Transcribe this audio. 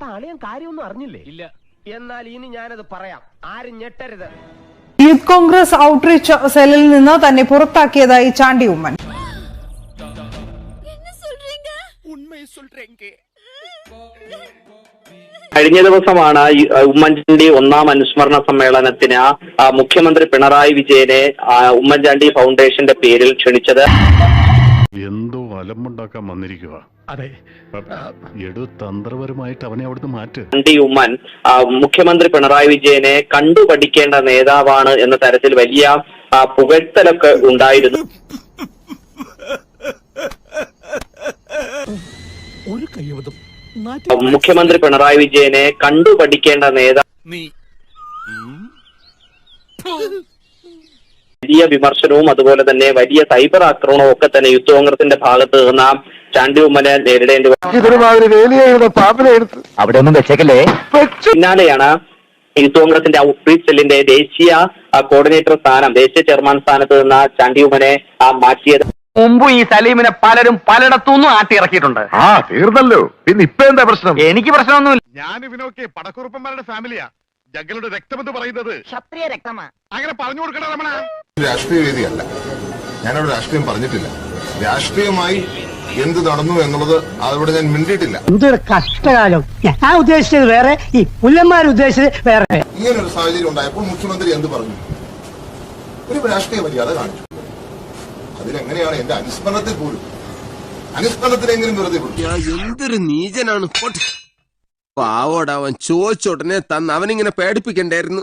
അപ്പൊ അളിയൻ കാര്യമൊന്നും അറിഞ്ഞില്ലേ? ഇല്ല. എന്നാൽ ഇനി ഞാനത് പറയാം. ആരും ഞെട്ടരുത്. യൂത്ത് കോൺഗ്രസ് ഔട്ട്റീച്ച് സെല്ലിൽ നിന്ന് തന്നെ പുറത്താക്കിയതായി ചാണ്ടി ഉമ്മൻ. കഴിഞ്ഞ ദിവസമാണ് ഉമ്മൻചാണ്ടി ഒന്നാം അനുസ്മരണ സമ്മേളനത്തിന് ആ, മുഖ്യമന്ത്രി പിണറായി വിജയനെ ഉമ്മൻചാണ്ടി ഫൗണ്ടേഷന്റെ പേരിൽ ക്ഷണിച്ചത്. എന്തോ അലമ്പുണ്ടാക്കാൻ വന്നിരിക്കുക അതെ. എടു തന്ത്രപരമായിട്ട് അവനെ അവിടുന്ന് മാറ്റ്. ഉമ്മൻ മുഖ്യമന്ത്രി പിണറായി വിജയനെ കണ്ടുപഠിക്കേണ്ട നേതാവാണ് എന്ന തരത്തിൽ വലിയ പുകഴ്ത്തലൊക്കെ ഉണ്ടായിരുന്നു. ഒരു കൈവതം മുഖ്യമന്ത്രി പിണറായി വിജയനെ കണ്ടുപഠിക്കേണ്ട നേതാ വലിയ വിമർശനവും അതുപോലെ തന്നെ വലിയ സൈബർ ആക്രമണവും ഒക്കെ തന്നെ യൂത്ത് കോൺഗ്രസിന്റെ ഭാഗത്ത് നിന്ന് ചാണ്ടി ഉമ്മനെ നേരിടേണ്ടി വന്നു. അവിടെ ഒന്നും വെച്ചേക്കല്ലേ? പിന്നാലെയാണ് യൂത്ത് കോൺഗ്രസിന്റെ ഔട്ട്റീച്ച് സെല്ലിന്റെ ദേശീയ കോർഡിനേറ്റർ സ്ഥാനം ദേശീയ ചെയർമാൻ സ്ഥാനത്ത് നിന്ന് ചാണ്ടി ഉമ്മനെ ആ, മാറ്റിയത്. മുമ്പ് ഈ സലീമിനെ പലരും പലയിടത്തുനിന്നും ആട്ടി ഇറക്കിയിട്ടുണ്ട് ആ തീർന്നല്ലോ. പിന്നെ ഇപ്പൊ എന്താ പ്രശ്നം? എനിക്ക് പ്രശ്നമൊന്നുമില്ല. ഞാൻ ഇവനൊക്കെ പടക്കുറുപ്പന്മാരുടെ ഫാമിലിയാ ജഗ്ഗലുടെ രക്തമെന്ന് പറയുന്നത്. ക്ഷത്രിയ രക്തമാ. അങ്ങനെ പറഞ്ഞു കൊടുക്കണ രമണ. രാഷ്ട്രീയ വേദിയല്ല ഞാനവിടെ രാഷ്ട്രീയം പറഞ്ഞിട്ടില്ല. രാഷ്ട്രീയമായി എന്ത് നടന്നു എന്നുള്ളത് അതവിടെ ഞാൻ മിണ്ടിയിട്ടില്ല. എന്തൊരു കഷ്ടകാലം. ഞാൻ ഉദ്ദേശിച്ചത് വേറെ ഈ പുല്ലന്മാർ ഉദ്ദേശിച്ചത് വേറെ. ഇങ്ങനൊരു സാഹചര്യം ഉണ്ടായപ്പോൾ മുഖ്യമന്ത്രി എന്ത് പറഞ്ഞു? ഒരു രാഷ്ട്രീയ മര്യാദ കാണിച്ചു. അതിലെങ്ങനെയാണ് എന്റെ അനുസ്മരണത്തിൽ പോലും? അനുസ്മരണത്തിനെങ്കിലും വെറുതെ എന്തൊരു നീചനാണ്. പാവോടാ അവൻ ചോദിച്ചോടനെ തന്ന് അവനിങ്ങനെ പേടിപ്പിക്കണ്ടായിരുന്നു.